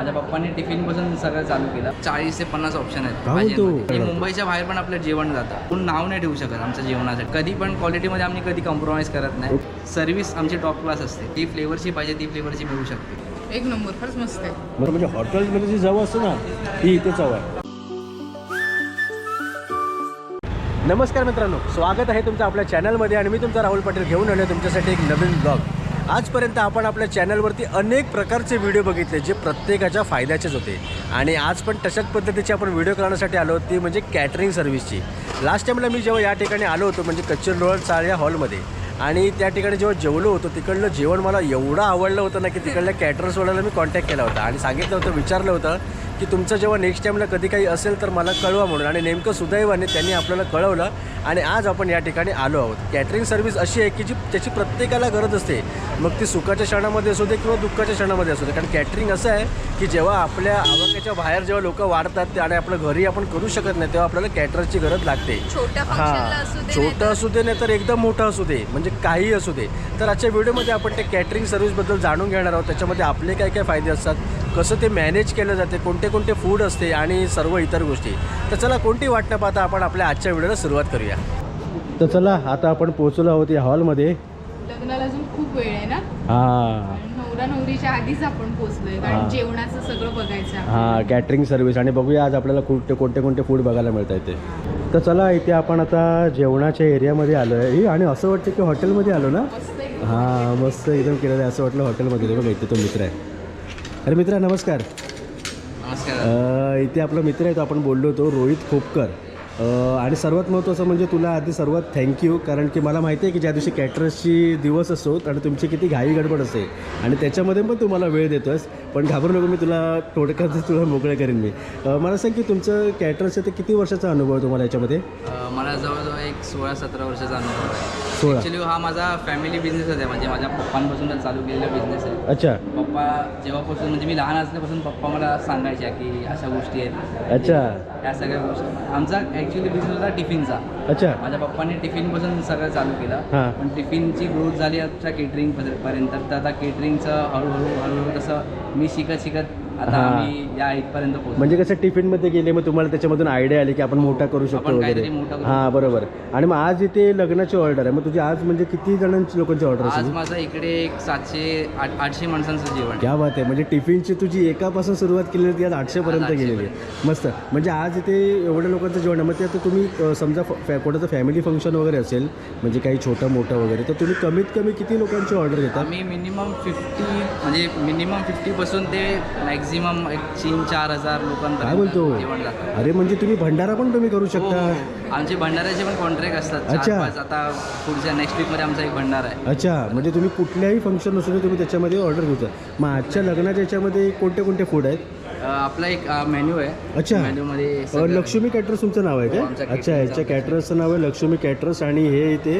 माझ्या पप्पाने टिफिनपासून सगळं चालू केलं. चाळीस ते पन्नास ऑप्शन आहेत. आणि मुंबईच्या बाहेर पण आपलं जेवण जातं. कोण नाव नाही ठेवू शकत आमच्या जेवणासाठी. कधी पण क्वालिटीमध्ये आम्ही कधी कॉम्प्रोमाइज करत नाही. सर्व्हिस आमची टॉप क्लास असते. ती फ्लेवरची पाहिजे ती फ्लेवरची मिळू शकते. एक नंबर खरंच मस्त आहे. बरं म्हणजे हॉटेलमध्ये जी चव असते ना ती इथे चव आहे. नमस्कार मित्रांनो. स्वागत आहे तुमचं आपल्या चॅनलमध्ये आणि मी तुमचा राहुल पाटील. घेऊन आलो तुमच्यासाठी एक नवीन ब्लॉग आजपर्यंत आपण आपल्या चॅनलवरती अनेक प्रकारचे व्हिडिओ बघितले जे प्रत्येकाच्या फायद्याचेच होते. आणि आज पण तशाच पद्धतीची आपण व्हिडिओ करण्यासाठी आलो ती म्हणजे कॅटरिंग सर्व्हिसची लास्ट टाईमला मी जेव्हा या ठिकाणी आलो होतो म्हणजे कच्चर रोड चाळ या हॉलमध्ये आणि त्या ठिकाणी जेव्हा जेवलो होतो तिकडलं जेवण मला एवढं आवडलं होतं ना की तिकडल्या कॅटरर्सवाल्याला मी कॉन्टॅक्ट केला होता. आणि सांगितलं होतं विचारलं होतं की तुमचं जेव्हा नेक्स्ट टाईमला कधी काही असेल तर मला कळवा म्हणून. आणि नेमकं सुदैवाने त्यांनी आपल्याला कळवलं आणि आज आपण या ठिकाणी आलो आहोत. कॅटरिंग सर्व्हिस अशी आहे की जी त्याची प्रत्येकाला गरज असते. मग ती सुखाच्या क्षणामध्ये असू दे किंवा दुःखाच्या क्षणामध्ये असू दे. कारण कॅटरिंग असं आहे की जेव्हा आपल्या आवाक्याच्या बाहेर जेव्हा लोक वाढतात ते आणि आपलं घरी आपण करू शकत नाही तेव्हा आपल्याला कॅटरची गरज लागते. हां. छोटं असू दे नाही तर एकदम मोठं असू दे म्हणजे काही असू दे. तर आजच्या व्हिडिओमध्ये आपण ते कॅटरिंग सर्व्हिसबद्दल जाणून घेणार आहोत. त्याच्यामध्ये आपले काय काय फायदे असतात कसं ते मॅनेज केलं जाते कोणते कोणते फूड असते आणि सर्व इतर गोष्टी. तर चला कोणती वाट न पाहता आपण आपल्या आजच्या व्हिडिओला सुरुवात करूया. तर चला आता आपण पोहोचलो आहोत या हॉलमध्ये लग्नाला अजून खूप वेळ आहे ना? हां. नवरा नवरीच्या आधीच आपण पोहोचलोय. कारण जेवणाचं सगळं बघायचं आहे. हां कॅटरिंग सर्व्हिस आणि बघूया आज आपल्याला कोणते कोणते कोणते फूड बघायला मिळतं इथे तर चला इथे आपण आता जेवणाच्या एरियामध्ये आलो आहे आणि असं वाटतं की हॉटेलमध्ये आलो ना? आहे. हां मस्त एकदम केलेलं आहे. असं वाटलं हॉटेलमध्ये ते बघा इथे तो मित्र आहे. अरे मित्र नमस्कार. इथे आपला मित्र आहे तो आपण बोललो होतो रोहित खोपकर. आणि सर्वात महत्त्वाचं म्हणजे तुला आधी सर्वात थँक्यू कारण की मला माहिती आहे की ज्या दिवशी कॅटरसची दिवस असतो आणि तुमची किती घाई गडबड असते आणि त्याच्यामध्ये पण तू मला वेळ देतोस पण घाबरू नको मी तुला थोडक्यात तुला मोकळं करेन मी. मला सांग की तुमचं कॅटरसचं ते किती वर्षाचा अनुभव आहे तुम्हाला याच्यामध्ये? मला जवळजवळ एक सोळा सतरा वर्षाचा अनुभव आहे. सोळा ॲक्च्युली हा माझा फॅमिली बिझनेसच आहे. म्हणजे माझ्या पप्पांपासूनच चालू केलेला बिझनेस आहे. अच्छा. पप्पा जेव्हापासून म्हणजे मी लहान असल्यापासून पप्पा मला सांगायच्या की अशा गोष्टी आहेत. अच्छा. या सगळ्या गोष्टी. आमचा ॲक्च्युली बिझनेस होता टिफिनचा. अच्छा. माझ्या पप्पाने टिफिनपासून सगळं चालू केलं. पण टिफिनची ग्रोथ झाली आमच्या केटरिंग पर्यंत. तर आता केटरिंगचं हळूहळू हळूहळू तसं मी शिकत शिकत आता हां. आम्ही या इथपर्यंत पोहोचलो. म्हणजे कसं टिफिनमध्ये गेले मग तुम्हाला त्याच्यामधून आयडिया आली की आपण मोठा करू शकतो आपण वगैरे. काहीतरी मोठं करू हां बरोबर. आणि मग आज इथे लग्नाची ऑर्डर आहे. मग तुझी आज म्हणजे किती जणांची लोकांची ऑर्डर आज असेल माझं इकडे एक सातशे आठ आठशे माणसांचं जेवण आहे. क्या बात आहे. म्हणजे टिफिनची तुझी एकापासून सुरुवात केली होती आज आठशेपर्यंत आज गेलेली आहे. मस्त. म्हणजे आज इथे एवढ्या लोकांचं जेवण आहे. मग ते आता तुम्ही अ, समजा फ- फॅ कोणाचं फॅमिली फंक्शन वगैरे असेल म्हणजे काही छोटं मोठं वगैरे तर तुम्ही कमीत कमी किती लोकांची ऑर्डर घेता? आम्ही मिनिमम फिफ्टी म्हणजे मिनिमम फिफ्टीपासून ते मॅक्झिमम एक तीन चार हजार काय लोकांपर्यंत बोलतो? जेवण जातं. अरे म्हणजे तुम्ही भंडारा पण तुम्ही करू हो, शकता. हो. आमचे भंडाऱ्याचे पण कॉन्ट्रॅक्ट असतात अच्छा. चार पाच. आता पुढच्या नेक्स्ट वीकमध्ये आमचा एक भंडारा आहे. अच्छा म्हणजे तुम्ही कुठल्याही फंक्शन दे तुम्ही त्याच्यामध्ये ऑर्डर घेता. मग आजच्या लग्नाच्या याच्यामध्ये कोणते कोणते फूड आहेत? अ, आपला एक मेन्यू आहे. अच्छा. मेन्यूमध्ये अ, लक्ष्मी कॅटरर्स तुमचं नाव आहे हो, का अच्छा cateringचं याच्या कॅटरर्सचं नाव आहे लक्ष्मी कॅटरर्स आणि हे इथे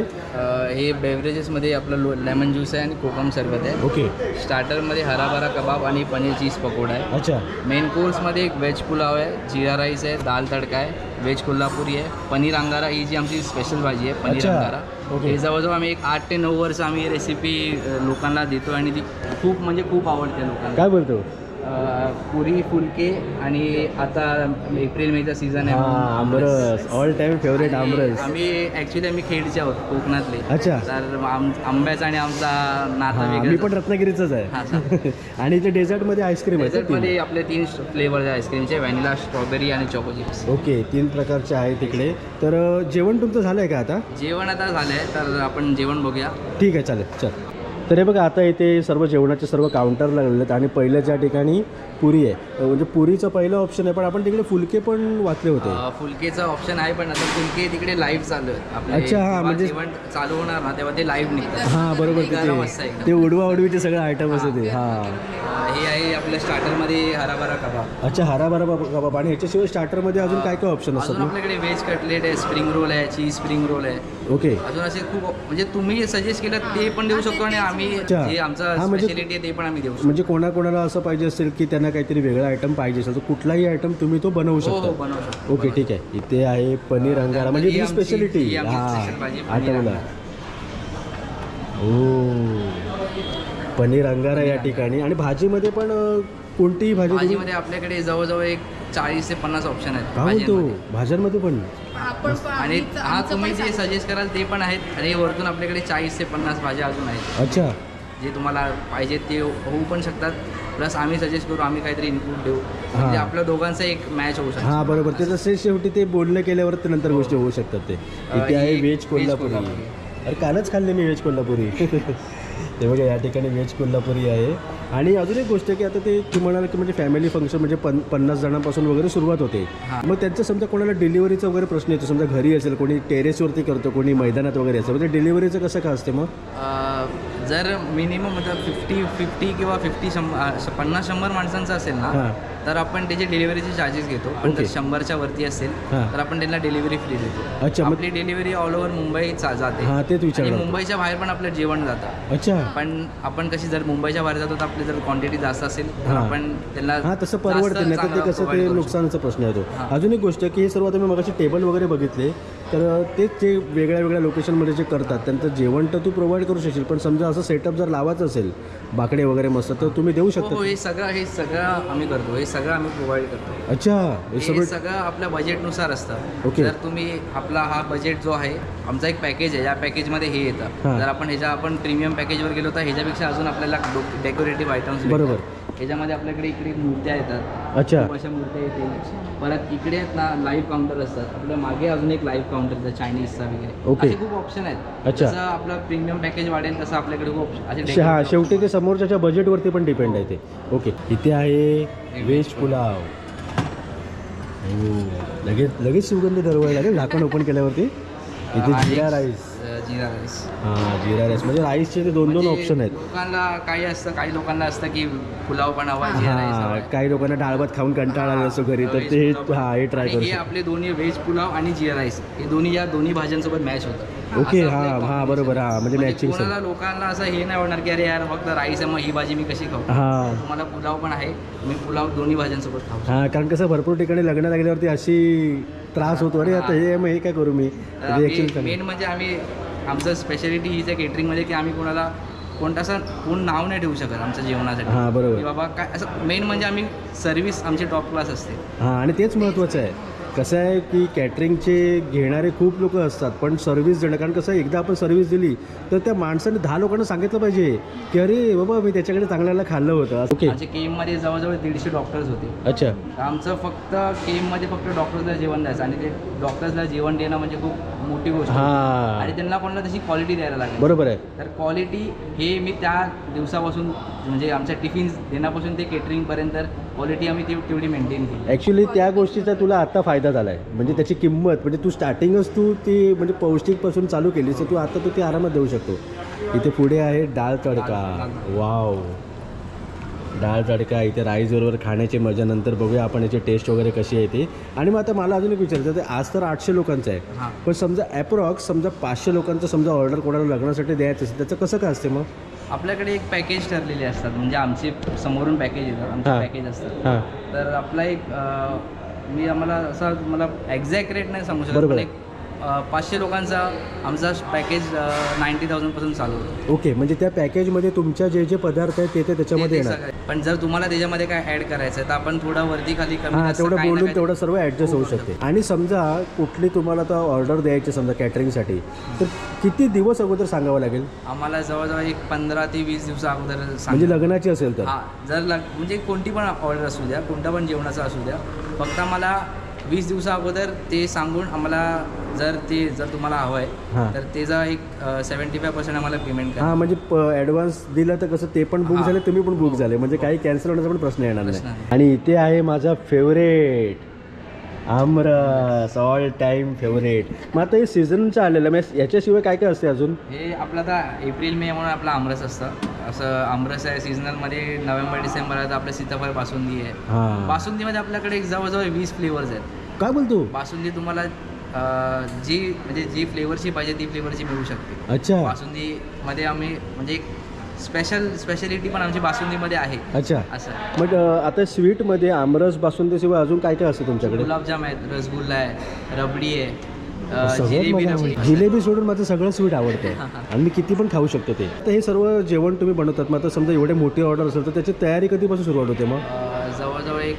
हे बेवरेजेसमध्ये आपलं लो लेमन ज्यूस आहे आणि कोकम सरबत आहे. ओके स्टार्टरमध्ये हराभरा कबाब आणि पनीर चीज पकोडा आहे. अच्छा. मेन कोर्समध्ये एक व्हेज पुलाव आहे जिरा राईस आहे दाल तडका आहे व्हेज कोल्हापुरी आहे पनीर अंगारा ही जी आमची स्पेशल भाजी आहे पनीर अच्छा. अंगारा. ओके. हे जवळजवळ आम्ही एक आठ ते नऊ वर्ष आम्ही रेसिपी लोकांना देतो आणि ती खूप म्हणजे खूप आवडते लोकांना. काय बोलतो? पुरी फुलके आणि आता एप्रिल मेचा सीझन आहे aamras. All time favourite aamras. आम्ही ॲक्च्युली आम्ही खेडचे आहोत कोकणातले. अच्छा. तर आम आंब्याचा आणि आमचा नाता मी पण रत्नागिरीचाच आहे. आणि इथे डेझर्टमध्ये आईस्क्रीम आहे डेझर्टमध्ये आपले तीन फ्लेवर आहे आईस्क्रीमचे व्हॅनिला स्ट्रॉबेरी आणि चॉको चिप्स ओके तीन प्रकारचे आहे तिकडे. तर जेवण तुमचं झालं आहे का आता? जेवण आता झालंय तर आपण जेवण बघूया. ठीक आहे चालेल चल. तर हे बघा आता इथे सर्व जेवणाचे सर्व काउंटर लागलेले आहेत आणि पहिल्या ज्या ठिकाणी पुरी आहे म्हणजे पुरीचं पहिलं ऑप्शन आहे पण आपण तिकडे फुलके पण वाचले होते. फुलकेचा ऑप्शन आहे पण आता फुलके तिकडे लाईव्ह चालू आहेत. आपले अच्छा, हा, म्हणजे- जेवण चालू होणार ना तेव्हा ते लाईव्ह निघतात. हां बरोबर ते उडवा उडवीचे सगळे आयटम असते ते हां. हे आहे आपल्या स्टार्टरमध्ये हराभरा कबाब. अच्छा हराभरा बाबा कबाब. आणि ह्याच्याशिवाय स्टार्टरमध्ये अजून काय काय ऑप्शन असतात आपल्याकडे व्हेज कटलेट आहे स्प्रिंग रोल आहे चीज स्प्रिंग रोल आहे? ओके अजून असे खूप म्हणजे तुम्ही सजेस्ट केलं ते पण देऊ शकतो आणि आम्ही अच्छा. जे आमचं हा, म्हणजे- स्पेशालिटी आहे ते पण आम्ही देऊ शकतो. म्हणजे कोणाकोणाला असं पाहिजे असेल की त्यांना काहीतरी वेगळा आयटम पाहिजे असेल तर कुठलाही आयटम तुम्ही तो बनवू हो हो शकता. बनवू शकतो ओके ठीक आहे. इथे आहे पनीर अंगारा म्हणजे ही ही आमची- स्पेशालिटी ही आमची special भाजी, हां पनीर आठवलं. अंगारा. ओ. पनीर अंगारा या ठिकाणी. आणि भाजीमध्ये पण अ, कोणतीही भाजी तुम्ही भाजीमध्ये आपल्याकडे जवळजवळ एक चाळीस ते पन्नास ऑप्शन आहेत म्हणतो. भाज्यांमध्ये. पण. आपण पण- आणि हा आमचं तुम्ही पण जे सजेस्ट कराल ते पण आहेत. आणि वरतून आपल्याकडे चाळीस ते पन्नास भाज्या अजून आहेत. अच्छा. जे तुम्हाला पाहिजे ते होऊ पण शकतात. प्लस आम्ही सजेस्ट करू आम्ही काहीतरी इनपुट देऊ. म्हणजे हां. आपल्या दोघांचा एक मॅच होऊ शकतो. हां बरोबर. ते जसे शेवटी ते बोलणं केल्यावर ते नंतर गोष्टी होऊ शकतात ते. इथे आहे ही व्हेज व्हेज कोल्हापुरी कोल्हापुरी. अरे कालच खाल्ले मी व्हेज कोल्हापुरी. ते बघा या ठिकाणी व्हेज कोल्हापुरी आहे. आणि अजून एक गोष्ट की आता ते तू म्हणाल की म्हणजे फॅमिली फंक्शन म्हणजे पन पन्नास जणांपासून वगैरे सुरुवात होते. मग त्यांचं समजा कोणाला डिलिव्हरीचा वगैरे प्रश्न येतो समजा घरी असेल कोणी टेरेसवरती करतो कोणी मैदानात वगैरे असेल म्हणजे डिलिव्हरीचं कसं काय असते मग? जर मिनिमम मतलब फिफ्टी फिफ्टी किंवा फिफ्टी शंभर पन्नास शंभर माणसांचं असेल ना तर आपण त्याचे डिलिव्हरीचे चार्जेस घेतो पण. जर शंभरच्या वरती असेल हां. तर आपण त्यांना डिलिव्हरी फ्री देतो अच्छा, मग- आपली डिलिव्हरी ऑल ओव्हर मुंबई चा- जाते हां तेच आणि विचारलं होतं. मुंबईच्या बाहेर पण आपलं जेवण जातं अच्छा पण आपण कशी जर मुंबईच्या बाहेर जातो तर आपली जर क्वांटिटी जास्त असेल तर हां. आपण त्यांना हां तसं जास्त परवडते नाही तर ते चांगलं कसं provide ते करू नुकसानाचा प्रश्न येतो हां. अजून एक गोष्ट की हे सर्व तुम्ही मगाशी टेबल वगैरे बघितले तर तेच जे वेगळ्या वेगळ्या लोकेशनमध्ये जे करतात त्यांचं जेवण तर तू प्रोव्हाइड करू शकशील पण समजा असं सेटअप जर लावायचं असेल बाकडे वगैरे मस्त तर तुम्ही देऊ हो शकता हो हे सगळं हे सगळं आम्ही करतो हे सगळं आम्ही प्रोव्हाइड करतो अच्छा हे हे सगळं सगळं आपल्या बजेटनुसार असतं ओके. जर तुम्ही आपला हा बजेट जो आहे आमचा एक पॅकेज आहे या पॅकेजमध्ये हे येतं हां. जर आपण ह्याच्या आपण प्रीमियम पॅकेजवर गेलो तर ह्याच्यापेक्षा अजून आपल्याला डेकोरेटिव्ह आयटम्स बरोबर. ह्याच्यामध्ये आपल्याकडे इकडे मूर्त्या येतात. अच्छा. खूप अशा मूर्त्या येतील. परत इकडे आहेत ना लाईव्ह काउंटर असतात. आपल्या मागे अजून एक लाईव्ह काउंटर चायनीजचा वगैरे. ओके. असे खूप ऑप्शन आहेत. अच्छा. जसं आपलं प्रिमियम पॅकेज वाढेल तसं आपल्याकडे खूप option- असे शे- हां शेवटी ते समोरच्या बजेटवरती पण डिपेंड आहे ते. ओके. इथे आहे व्हेज पुलाव. हो लगेच लगेच सुगंध दरवळ लागेल. झाकण ओपन केल्यावरती. इथे आणि, जिरा राईस अ, जिरा राईस हां जिरा राईस म्हणजे राईसचे ते दोन दोन म्हणजे ऑप्शन आहेत. लोकांना काही असतं काही लोकांना असतं की पुलाव पण हवा जिरा राईस हां हवाय. काही लोकांना डाळ भात खाऊन कंटाळा आला असतो घरी तर ते. हां हे ट्राय करू हे शकतो आपले दोन्ही व्हेज पुलाव आणि जिरा राईस हे दोन्ही या दोन्ही भाज्यांसोबत मॅच होतं. ओके, हां, हां. बरोबर, हां, म्हणजे matching कोणाला लोकांना असं हे नाही होणार की अरे यार फक्त राईस आहे मग ही भाजी मी कशी खाऊ? हां. तुम्हाला पुलाव पण आहे मी पुलाव दोन्ही भाज्यांसोबत खाऊ हां कारण कसं भरपूर ठिकाणी लग्न लागल्यावरती अशी त्रास होतो. अरे आता हे मग हे काय करू मी? मेन म्हणजे आम्ही आमचं स्पेशालिटी हीच आहे केटरिंगमध्ये की आम्ही कोणाला कोणता असं कोण नाव नाही ठेवू शकत आमच्या जेवणासाठी. हां की बरोबर बाबा काय असं मेन म्हणजे आम्ही सर्व्हिस आमची टॉप क्लास असते. हां आणि तेच महत्त्वाचं आहे. कसं आहे की कॅटरिंगचे घेणारे खूप लोक असतात पण सर्व्हिस देणं कारण कसं आहे, एकदा आपण सर्व्हिस दिली तर त्या माणसाने दहा लोकांना सांगितलं पाहिजे की अरे बाबा मी त्याच्याकडे चांगल्याला खाल्लं होतं. ओके आमच्या केममध्ये जवळजवळ दीडशे डॉक्टर्स होते. अच्छा. आमचं फक्त केममध्ये फक्त डॉक्टर्सला जेवण द्यायचं आणि ते डॉक्टर्सला जेवण देणं म्हणजे खूप मोठी गोष्ट. हां. आणि त्यांना कोणाला तशी क्वालिटी द्यायला लागेल. बरोबर आहे. तर क्वालिटी हे मी त्या दिवसापासून म्हणजे आमच्या टिफिन्स देण्यापासून ते केटरिंगपर्यंत क्वालिटी आम्ही ती तेवढी मेंटेन केली. ॲक्च्युली त्या गोष्टीचा तुला आता फायदा झाला आहे म्हणजे त्याची किंमत म्हणजे तू स्टार्टिंगच तू ती म्हणजे पौष्टिकपासून चालू केलीस तर तू आता तू ती आरामात देऊ शकतो. इथे पुढे आहे डाळ तडका. वाव डाळ तडका इथे राईस बरोबर खाण्याची मजा. नंतर बघूया आपण याची टेस्ट वगैरे कशी आहे ती. आणि मग आता मला अजून एक विचारायचं आहे, आज तर आठशे लोकांचं आहे. पण समजा ॲप्रॉक्स समजा पाचशे लोकांचं समजा ऑर्डर कोणाला लग्नासाठी द्यायचं असेल त्याचं कसं काय असते मग? आपल्याकडे एक पॅकेज ठरलेले असतात. म्हणजे आमचे समोरून पॅकेज येतात. आमचे. पॅकेज असतात तर आपला एक मी आम्हाला असा मला एक्झॅक्ट रेट नाही सांगू शकत पण. एक पाचशे लोकांचा आमचा पॅकेज नाईन्टी थाउजंडपासून चालू होतो. ओके. म्हणजे त्या पॅकेजमध्ये तुमच्या जे जे पदार्थ आहेत ते ते त्याच्यामध्ये येणार. पण जर तुम्हाला त्याच्यामध्ये काय ऍड करायचं तर आपण थोडं वरती खाली कमी तेवढं बोलून तेवढं सर्व ॲडजस्ट होऊ शकते. आणि समजा कुठली तुम्हाला आता ऑर्डर द्यायची समजा कॅटरिंगसाठी तर किती दिवस अगोदर सांगावं लागेल? आम्हाला जवळजवळ एक पंधरा ते वीस दिवसा अगोदर म्हणजे लग्नाची असेल तर. हा जर लग म्हणजे कोणती पण ऑर्डर असू द्या कोणता पण जेवणाचा असू द्या फक्त आम्हाला वीस दिवसा अगोदर ते सांगून आम्हाला जर ते जर तुम्हाला हवं. आहे तर त्याचा एक सेवन्टी फाय पर्सेंट आम्हाला पेमेंट करा. हां म्हणजे ॲडव्हान्स दिलं तर कसं ते पण बुक. झाले तुम्ही पण बुक झाले. म्हणजे काही कॅन्सल होण्याचा पण प्रश्न येणार नाही. आणि इथे आहे माझा favourite aamras all time favourite मग आता हे सीझनचं आलेलं मग याच्याशिवाय काय काय असते अजून? हे आपलं आता एप्रिल मे म्हणून आपलं आमरस असतं. असं आमरस आहे सीझनलमध्ये नोव्हेंबर डिसेंबर आहे तर आपलं सीताफळ बासुंदी आहे. बासुंदीमध्ये आपल्याकडे एक जवळजवळ वीस फ्लेवर्स आहेत. काय बोलतो? बासुंदी तुम्हाला अं, जी म्हणजे जी फ्लेवरची पाहिजे ती फ्लेवरची मिळू शकते. अच्छा. बासुंदीमध्ये आम्ही म्हणजे एक स्पेशल स्पेशालिटी पण आमची बासुंदीमध्ये आहे. अच्छा. असं. आहे. मग अं, आता स्वीटमध्ये आमरस बासुंदीशिवाय अजून काय काय असतं तुमच्याकडे? गुलाबजाम आहेत रसगुल्ला आहे रबडी आहे अ, सगळ्यात जिलेबी रबडी. आवडतं. जिलेबी सोडून माझं सगळं स्वीट आवडतं आणि मी किती पण खाऊ शकतो ते. तर हे सर्व जेवण तुम्ही बनवतात मग आता समजा एवढे मोठी ऑर्डर असेल तर त्याची तयारी कधीपासून सुरुवात होते मग? अ, जवळजवळ एक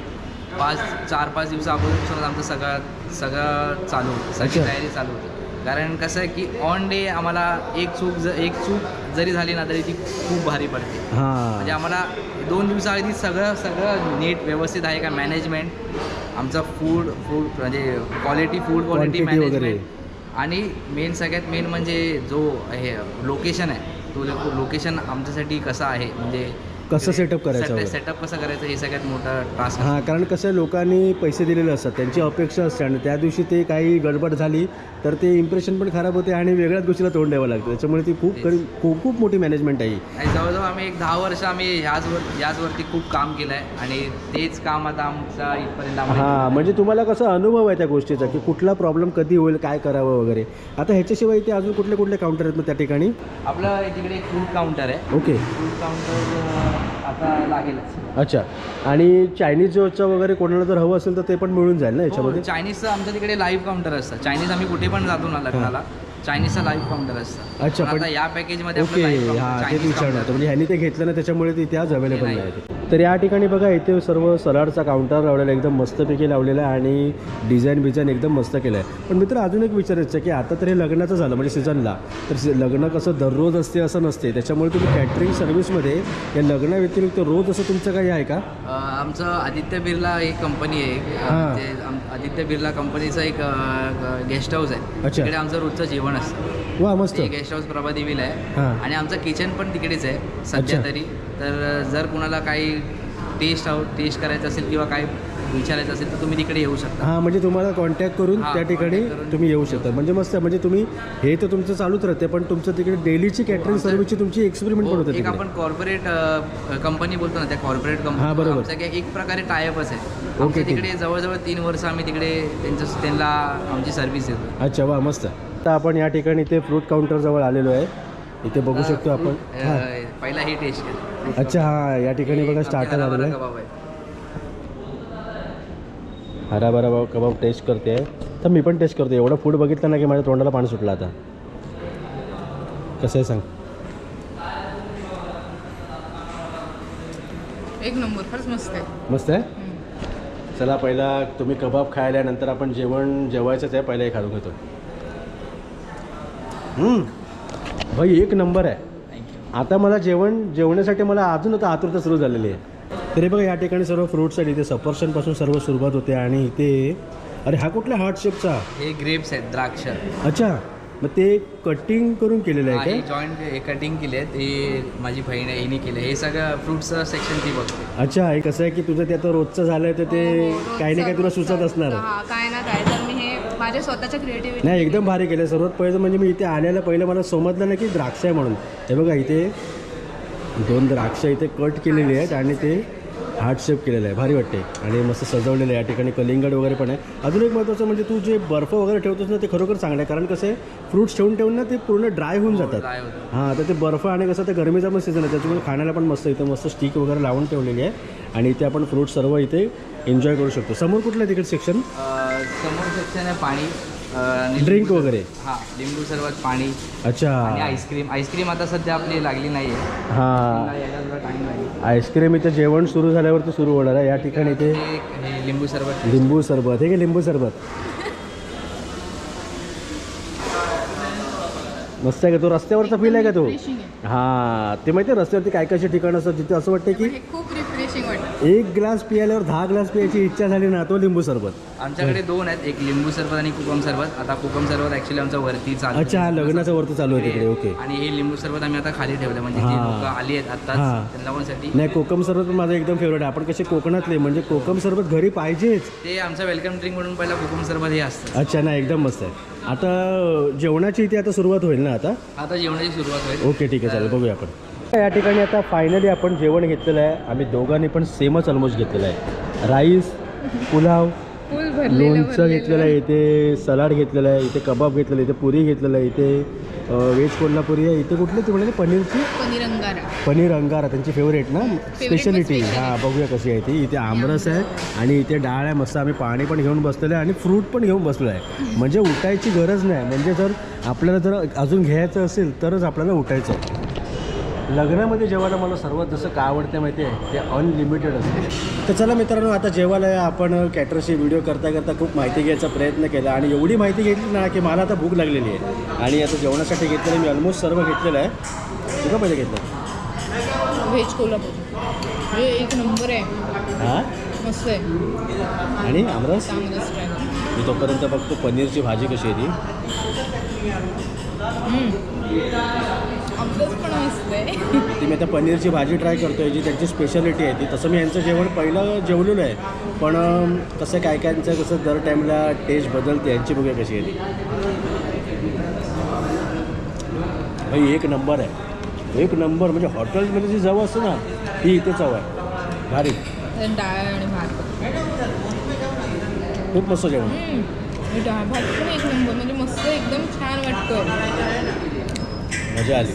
पाच चार पाच दिवसा अगोदरपासूनच आमचं सगळं सगळं चालू होतं. सगळी अच्छा. तयारी चालू होती. कारण कसं आहे की ऑन डे आम्हाला एक चूक ज एक चूक जरी झाली ना तरी ती खूप भारी पडते. म्हणजे हां आम्हाला दोन दिवसाआधी सगळं सगळं नीट व्यवस्थित आहे का मॅनेजमेंट आमचं फूड फूड म्हणजे क्वालिटी फूड क्वालिटी Quantity वगैरे. मॅनेजमेंट आणि मेन सगळ्यात मेन म्हणजे जो हे लोकेशन आहे तो लोकेशन आमच्यासाठी कसा आहे? म्हणजे कसं setup करायचं वगैरे. सेटअप कसं करायचं हे सगळ्यात मोठं टास्क हां कारण कसं लोकांनी पैसे दिलेले असतात त्यांची अपेक्षा असते आणि त्या दिवशी ते काही गडबड झाली तर ते इम्प्रेशन पण खराब होते आणि वेगळ्याच गोष्टीला तोंड द्यावं लागतं. त्याच्यामुळे ती खूप करी- खूप खूप मोठी मॅनेजमेंट आहे ही. आणि जवळजवळ आम्ही एक दहा वर्ष आम्ही ह्याचवर याचवरती खूप काम केलं आहे आणि तेच काम आता आमचा इथपर्यंत आम्हाला हां म्हणजे तुम्हाला कसा अनुभव आहे त्या गोष्टीचा की कुठला प्रॉब्लेम कधी होईल काय करावं वगैरे? आता ह्याच्याशिवाय इथे अजून कुठले कुठले काउंटर आहेत मग त्या ठिकाणी? आपलं तिकडे एक फूड काउंटर आहे. ओके. फूड काउंटर आता लागेलच. अच्छा. आणि चायनीजचं वगैरे कोणाला जर हवं असेल तर ते पण मिळून जाईल ना याच्यामध्ये? हो, चायनीजचं आमच्या तिकडे लाईव्ह काउंटर असतं. चायनीज आम्ही कुठे पण जातो ना लग्नाला. चायनीजचं लाईव्ह काउंटर असतं अच्छा, पण आता या पॅकेजमध्ये ओके हां विचारणार. होतं म्हणजे ह्यांनी ते घेतलं ना त्याच्यामुळे ते आज अवेलेबल नाही. ते. तर या ठिकाणी बघा इथे सर्व सलाडचा काउंटर लावलेला आहे एकदम मस्तपैकी लावलेला आहे आणि डिझाईन बिझाईन एकदम मस्त केलं आहे पण मित्र अजून एक विचारायचं आहे की आता तर हे लग्नाचं झालं म्हणजे सीझनला तर से- लग्न कसं दररोज असते असं नसते त्याच्यामुळे तुम्ही कॅटरिंग सर्व्हिसमध्ये या लग्नाव्यतिरिक्त रोज असं तुमचं काही आहे का आमचं आदित्य बिर्ला एक कंपनी आहे हां. ते आम- आदित्य बिर्ला कंपनीचं एक गेस्ट हाऊस आहे अच्छा. तिकडे आमचं रोजचं जेवण असतं. वा मस्त. ते गेस्ट हाऊस प्रभादेवीला आहे. हां. आणि आमचं किचन पण तिकडेच आहे सध्या अच्छा. तरी. तर जर कुणाला काही टेस्ट आउट टेस्ट करायचं असेल किंवा काही विचारायचं असेल तर तुम्ही तिकडे येऊ शकता. हां म्हणजे तुम्हाला कॉन्टॅक्ट करून हां, त्या ठिकाणी contact करून तुम्ही येऊ शकता. म्हणजे मस्त आहे. म्हणजे तुम्ही हे तर तुमचं चालूच राहते पण तुमचं तिकडे डेलीची कॅटरिंग सर्व्हिसची तुमची एक्सपेरिमेंट पण हो, होते एक तिकडे. आपण कॉर्पोरेट कंपनी बोलतो ना त्या कॉर्पोरेट हां, कंपनी बरोबर. आमचं काय एक प्रकारे टायअपच आहे. ओके, आमच्या ठीक. तिकडे जवळजवळ तीन वर्ष आम्ही तिकडे त्यांचं त्यांना आमची सर्व्हिस देतो. अच्छा वा मस्त. आता आपण या ठिकाणी ते फ्रूट काउंटर जवळ आलेलो आहे. इथे बघू शकतो आपण. हां. पहिला हे टेस्ट अच्छा हां या ठिकाणी बघा स्टार्टर आलेलं आहे. कबाब आहे. हरा भरा बाबा कबाब टेस्ट करते आहे. तर मी पण टेस्ट करतो एवढं फूड बघितलं ना की माझ्या तोंडाला पाणी सुटलं आता. कसं आहे सांग? एक नंबर खरंच मस्त आहे. मस्त आहे? चला पहिला तुम्ही कबाब खायला नंतर आपण जेवण जेवायचंच आहे. पहिला हे खाऊन घेतो. भाई एक नंबर आहे. आता मला जेवण जेवण्यासाठी मला अजून आता आतुरता सुरू झालेली आहे. तरी बघा या ठिकाणी सर्व फ्रुट्स आहेत. इथे सफरचंदपासून सर्व सुरुवात होते आणि इथे अरे हा कुठल्या हार्ट शेपचा हे ग्रेप्स आहेत द्राक्ष. अच्छा. मग ते कटिंग करून केलेलं आहे हे काय? जॉईंट कटिंग केले हे माझी बहीण आहे हिने केलं. हे सगळं फ्रुट्सचं सेक्शन ती बघते. अच्छा हे कसं आहे की तुझं ते आता रोजचं झालं तर ते हो, हो, काही ना काही तुला सुचत असणार. हा काय ना काय तर हे माझ्या स्वतःच्या क्रिएटिव्हिटी नाही एकदम भारी केलं. सर्वात पहिलं म्हणजे मी इथे आल्याला पहिलं मला समजलं नाही की द्राक्ष आहे म्हणून. हे बघा इथे दोन द्राक्ष इथे कट केलेली आहेत आणि ते हार्ट शेप केलेलं आहे. भारी वाटते आणि मस्त सजवलेलं आहे. या ठिकाणी कलिंगड वगैरे पण आहे. अजून एक महत्त्वाचं म्हणजे तू जे बर्फ वगैरे ठेवतोस ना ते खरोखर चांगलं आहे. कारण कसं आहे फ्रुट्स ठेवून ठेवून ना ते पूर्ण ड्राय होऊन जातात. ड्राय होतं हां तर ते बर्फ आणि कसं ते गरमीचा पण सीझन आहे. त्याच्यामुळे खाण्याला पण मस्त इथे मस्त स्टिक वगैरे लावून ठेवलेली आहे. आणि इथे आपण फ्रूट सर्व इथे एन्जॉय करू शकतो. समोर कुठलं तिकडे सेक्शन समोर सेक्शन आहे पाणी सरबत. वगैरे? हां लिंबू सरबत पाणी. आणि अच्छा आईस्क्रीम आईस्क्रीम आता सध्या आपली लागली नाही आहे हां आईस्क्रीम इथे जेवण सुरू झाल्यावरती सुरू होणार आहे. या ठिकाणी इथे हे हे लिंबू सरबत. लिंबू सरबत. हे की लिंबू सरबत. मस्त आहे का तो? रस्त्यावरचा फील आहे का तो? हां. ते माहिती आहे रस्त्यावरती काय काय ठिकाण असतात जिथे असं वाटतं की हे खूप रिफ्रेशिंग वाटतं एक ग्लास पियाल्यावर दहा ग्लास पियाची इच्छा झाली ना तो लिंबू सरबत. आमच्याकडे दोन आहेत. एक लिंबू सरबत आणि कुकम सरबत. आता कुकम सरबत ॲक्च्युली आमच्या वरती चालू अच्छा हा लग्नाचं वरती चालू आहे तिकडे ओके. आणि हे लिंबू सरबत आम्ही आता खाली ठेवलं. म्हणजे जी हां. लोक आली आहेत हां. आत्ताच त्यांना पण साठी. नाही कोकम सरबत पण माझं एकदम फेवरेट आहे. आपण कसे कोकणातले म्हणजे कोकम सरबत घरी पाहिजेच. ते आमचं वेलकम ड्रिंक म्हणून पहिला कुकम सरबत हे असतं. अच्छा ना एकदम मस्त आहे. आता जेवणाची इथे आता सुरुवात होईल ना आता? आता जेवणाची सुरुवात होईल. ओके ठीक आहे चालेल बघूया आपण. या ठिकाणी आता फायनली आपण जेवण घेतलेलं आहे. आम्ही दोघांनी पण सेमच ऑलमोस्ट घेतलेलं आहे. राईस पुलाव लोणचं घेतलेलं आहे इथे सलाड घेतलेलं आहे इथे कबाब घेतलेलं आहे इथे पुरी घेतलेलं आहे इथे व्हेज कोल्हापुरी आहे. इथे कुठली ती म्हणाली? पनीरची? पनीर अंगारा पनीर अंगारा त्यांची फेवरेट ना? Specialty specialty. हां बघूया कशी आहे ती. इथे आमरस आहे आणि इथे डाळ आहे मस्त आम्ही पाणी पण घेऊन बसलेलं आहे आणि फ्रूट पण घेऊन बसलो आहे म्हणजे उठायची गरज नाही. म्हणजे जर आपल्याला जर अजून घ्यायचं असेल तरच आपल्याला उठायचं आहे. लग्नामध्ये जेवायला मला सर्वात जसं का आवडते माहिती आहे ते अनलिमिटेड असते. तर चला मित्रांनो आता जेवायला आपण कॅटरची व्हिडिओ करता करता खूप माहिती घ्यायचा प्रयत्न केला आणि एवढी माहिती घेतली ना की मला आता भूक लागलेली आहे. आणि आता जेवणासाठी घेतलेलं मी ऑलमोस्ट सर्व घेतलेलं आहे. तुला पाहिजे घेतलं? व्हेज कोल्हापूर. हे एक नंबर आहे. हां? मस्त आहे. आणि आमरस. मी तोपर्यंत बघतो पनीरची भाजी कशी आहे ती. आमरस पण आहे ती मी आता पनीरची भाजी ट्राय करतोय जी त्यांची स्पेशालिटी आहे ती. तसं मी यांचं जेवण पहिलं जेवलेलं आहे. पण अं, कसं काय कायांचं कसं दर टाईमला टेस्ट बदलते यांची बघूया कशी आहे ती. भाई एक नंबर आहे. एक नंबर म्हणजे हॉटेलमध्ये जी चव असते ना ती इथे चव आहे. भारी. त्यात डाळ आणि भात. खूप मस्त जेवण. हम्म. डाळ भात पण एक नंबर म्हणजे मस्त एकदम छान वाटतं. मजा आली.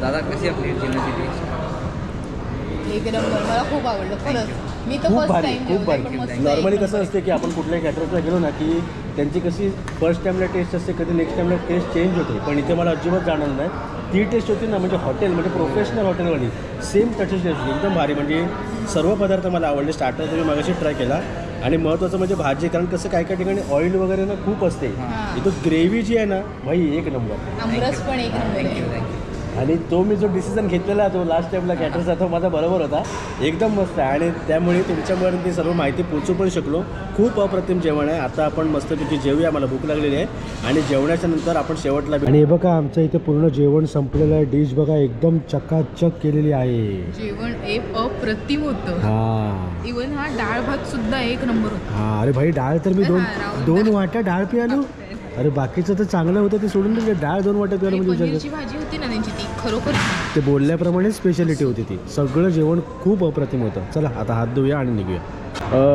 दादा कशी आपली एक नंबर मला खूप आवडलं. खरंच. मी तर खूप फर्स्ट भारी टाइम खूप भारी. नॉर्मली कसं असते की आपण कुठल्याही कॅटरर्सला गेलो ना की त्यांची कशी फर्स्ट टाईमला टेस्ट असते कधी नेक्स्ट टाईमला टेस्ट चेंज होते. पण इथे मला अजिबात जाणवलं नाही. ती टेस्ट होती ना म्हणजे हॉटेल म्हणजे प्रोफेशनल हॉटेलवाली सेम टचेस टेस्ट होती. एकदम भारी. म्हणजे सर्व पदार्थ मला आवडले. स्टार्टर तुम्ही मागाशी ट्राय केला. आणि महत्त्वाचं म्हणजे भाजी कारण कसं काय काय ठिकाणी ऑइल वगैरे ना खूप असते. हां. इथं ग्रेव्ही जी आहे ना भाई एक नंबर. आमरस पण एक नंबर आणि तो मी जो डिसिजन घेतलेला तो लास्ट टाईमला कॅटरचा तो माझा बरोबर होता. एकदम मस्त आहे. आणि त्यामुळे तुमच्यापर्यंत ती सर्व माहिती पोचू पण शकलो. खूप अप्रतिम जेवण आहे. आता आपण मस्तपैकी जेवूया. मला भूक लागलेली आहे. आणि जेवणाच्या नंतर आपण शेवटला आणि हे बघा आमचं इथे पूर्ण जेवण संपलेलं आहे. डिश बघा एकदम चकाचक केलेली आहे. जेवण एक अप्रतिम होतं. हा. इवन हा डाळ भात सुद्धा एक नंबर होता. हा अरे भाई डाळ तर मी दोन हा, दोन. वाट्या डाळ पियालो. अरे बाकीचं तर चांगलं होतं ते सोडून दिलं. डाळ दोन वाट्या पियालो म्हणजे भाजी होती ना त्यांची ती? खरोखर ते बोलल्याप्रमाणे स्पेशालिटी होती ती. सगळं जेवण खूप अप्रतिम होतं. चला आता हात धुऊया आणि निघूया.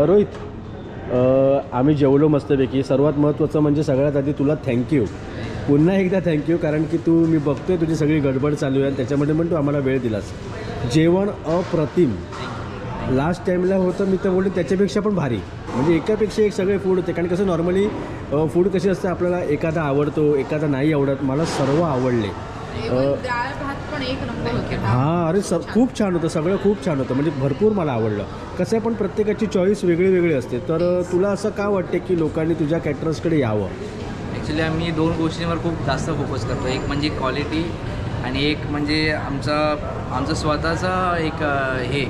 रोहित आम्ही जेवलो मस्तपैकी. सर्वात महत्त्वाचं म्हणजे सगळ्यात आधी तुला थँक्यू पुन्हा एकदा थँक्यू कारण की तू मी बघतोय तुझी सगळी गडबड चालू आहे आणि त्याच्यामध्ये पण तू आम्हाला वेळ दिलास. जेवण अप्रतिम. लास्ट टाईमला होतं मी तर बोलले त्याच्यापेक्षा पण भारी. म्हणजे एकापेक्षा एक सगळे फूड होते. कारण कसं नॉर्मली फूड कसे असतं आपल्याला एखादा आवडतो एखादा नाही आवडत मला सर्व आवडले. इवन डाळ भात पण एक नंबर होता. हां अरे स खूप छान. होतं सगळं खूप छान होतं. म्हणजे भरपूर मला आवडलं. कसं आहे पण प्रत्येकाची चॉईस वेगळी वेगळी असते. तर तुला असं का वाटते की लोकांनी तुझ्या कॅटरर्सकडे यावं? ॲक्च्युली आम्ही दोन गोष्टींवर खूप जास्त फोकस करतो. एक म्हणजे क्वालिटी आणि एक म्हणजे आमचं आमचं स्वतःचं एक हे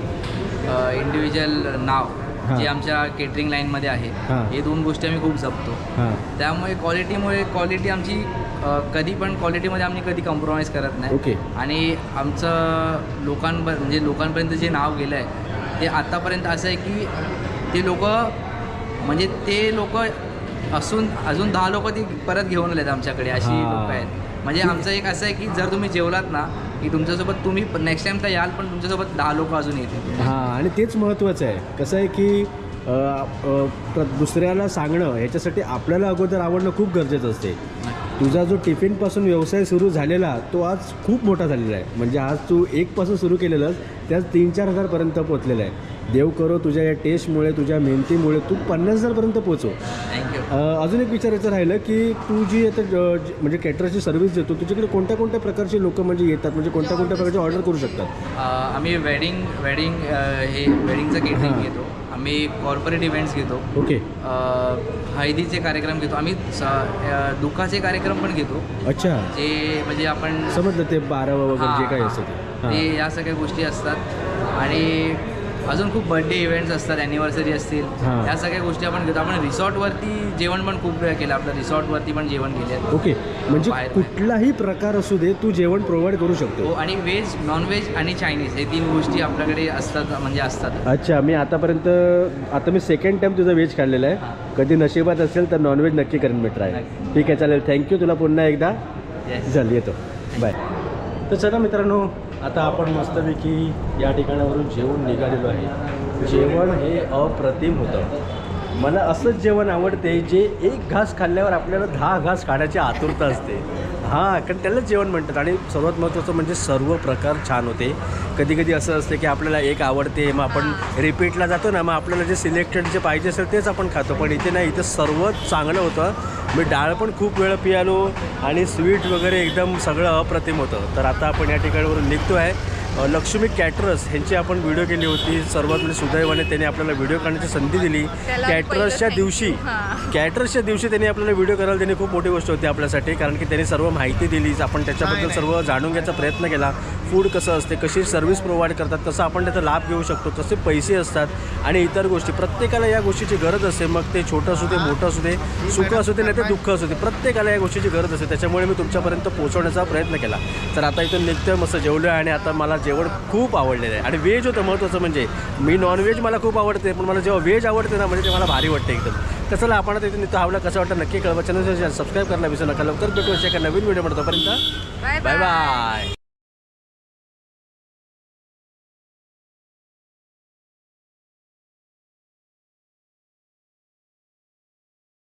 इंडिव्हिज्युअल नाव. जे आमच्या केटरिंग लाईनमध्ये आहे. हां. दोन गोष्टी आम्ही खूप जपतो. त्यामुळे क्वालिटीमुळे क्वालिटी आमची कधी पण क्वालिटीमध्ये आम्ही कधी कॉम्प्रोमाइज करत नाही. ओके आणि आमचं लोकांप म्हणजे लोकांपर्यंत जे नाव गेलं आहे ते आत्तापर्यंत असं आहे की ते लोक म्हणजे ते लोक असून अजून दहा लोक ती परत घेऊन आलेत आमच्याकडे अशी. लोक आहेत. म्हणजे आमचं एक असं आहे की जर तुम्ही जेवलात ना की तुमच्यासोबत तुम्ही नेक्स्ट टाइम तर याल पण तुमच्यासोबत दहा लोक अजून येतील. हां आणि तेच महत्त्वाचं आहे. कसं आहे की दुसऱ्याला सांगणं ह्याच्यासाठी आपल्याला अगोदर आवडणं खूप गरजेचं असते. तुझा जो टिफिनपासून व्यवसाय सुरू झालेला तो आज खूप मोठा झालेला आहे. म्हणजे आज तू एकपासून सुरू केलेलंस त्याच तीन चार हजारपर्यंत पोचलेला आहे. देव करो तुझ्या या टेस्टमुळे तुझ्या मेहनतीमुळे तू पन्नास हजारपर्यंत पोचव. अजून एक विचारायचं राहिलं की तू जी आता म्हणजे कॅटरची सर्व्हिस देतो तुझ्याकडे कोणत्या कोणत्या प्रकारचे लोक म्हणजे येतात? म्हणजे कोणत्या कोणत्या प्रकारचे ऑर्डर करू शकतात? आम्ही वेडिंग वेडिंग हे वेडिंगचं केटरिंग. घेतो. आम्ही कॉर्पोरेट इव्हेंट्स घेतो. ओके. हळदीचे कार्यक्रम घेतो. आम्ही दुखाचे कार्यक्रम पण घेतो. अच्छा. जे म्हणजे आपण समजलं ते बारावं वगैरे जे काही. असतं ते. या सगळ्या गोष्टी असतात. आणि अजून खूप बर्थडे इव्हेंट्स असतात ॲनिव्हर्सरी असतील हां. या सगळ्या गोष्टी आपण घेतो. आपण रिसॉर्टवरती जेवण पण खूप वेळा केलं आपलं रिसॉर्टवरती पण जेवण केले. ओके. म्हणजे बाहेर- कुठलाही प्रकार असू दे तू जेवण प्रोव्हाइड करू हो शकतो आणि व्हेज नॉनव्हेज आणि चायनीज हे तीन गोष्टी आपल्याकडे असतात म्हणजे असतात. अच्छा मी आतापर्यंत आता मी सेकंड टाइम तुझं व्हेज खाल्लेलं आहे. हां. कधी नशिबात असेल तर नॉनव्हेज नक्की करेन मी ट्राय नक्की. ठीक आहे चालेल. थँक्यू तुला पुन्हा एकदा. Yes. चल येतो. बाय तर चला मित्रांनो आता आपण मस्तपैकी या ठिकाणावरून जेवण निघालेलो आहे. जेवण हे अप्रतिम होतं. मला असंच जेवण आवडते जे एक घास खाल्ल्यावर आपल्याला दहा घास खाण्याची आतुरता असते. हां कारण त्यालाच जेवण म्हणतात. आणि सर्वात महत्त्वाचं म्हणजे सर्व प्रकार छान होते. कधी कधी असं असते की आपल्याला एक आवडते मग आपण रिपीटला जातो ना मग आपल्याला जे सिलेक्टेड जे पाहिजे असेल तेच आपण खातो. पण इथे नाही इथं सर्व चांगलं होतं. मी डाळ पण खूप वेळ पियालो आणि स्वीट वगैरे एकदम सगळं अप्रतिम होतं. तर आता आपण या ठिकाणावरून निघतो आहे लक्ष्मी कॅटरस ह्यांची आपण व्हिडिओ केली होती. सर्वात म्हणजे सुदैवाने त्यांनी आपल्याला व्हिडिओ करण्याची संधी दिली. कॅटरसच्या दिवशी. कॅटरसच्या दिवशी त्यांनी आपल्याला व्हिडिओ करायला त्यांनी खूप मोठी गोष्ट होती आपल्यासाठी. कारण की त्यांनी सर्व माहिती दिली आपण त्याच्याबद्दल सर्व जाणून घ्यायचा प्रयत्न केला. फूड कसं असते कशी सर्व्हिस प्रोव्हाइड करतात कसं आपण त्याचा लाभ घेऊ शकतो कसे पैसे असतात आणि इतर गोष्टी. प्रत्येकाला या गोष्टीची गरज असते. मग ते छोटं असू दे मोठं असू दे सुख असू दे नाही ते दुःख असू दे प्रत्येकाला या गोष्टीची गरज असते. त्याच्यामुळे मी तुमच्यापर्यंत पोहोचवण्याचा प्रयत्न केला. तर आता इथून निघतोय मस्त जेवलो आहे आणि आता मला जेवण खूप आवडलेलं आहे. आणि व्हेज होतं महत्त्वाचं म्हणजे मी नॉनव्हेज मला खूप आवडते पण मला जेव्हा व्हेज आवडते ना म्हणजे ते मला भारी वाटते एकदम. चला आपण आता इथून निघतो आवडला कसं वाटतं नक्की कळवा. चॅनल सबस्क्राईब करायला विसरू नका. लवकर भेटू अशा एका नवीन व्हिडिओ तोपर्यंत बाय बाय बाय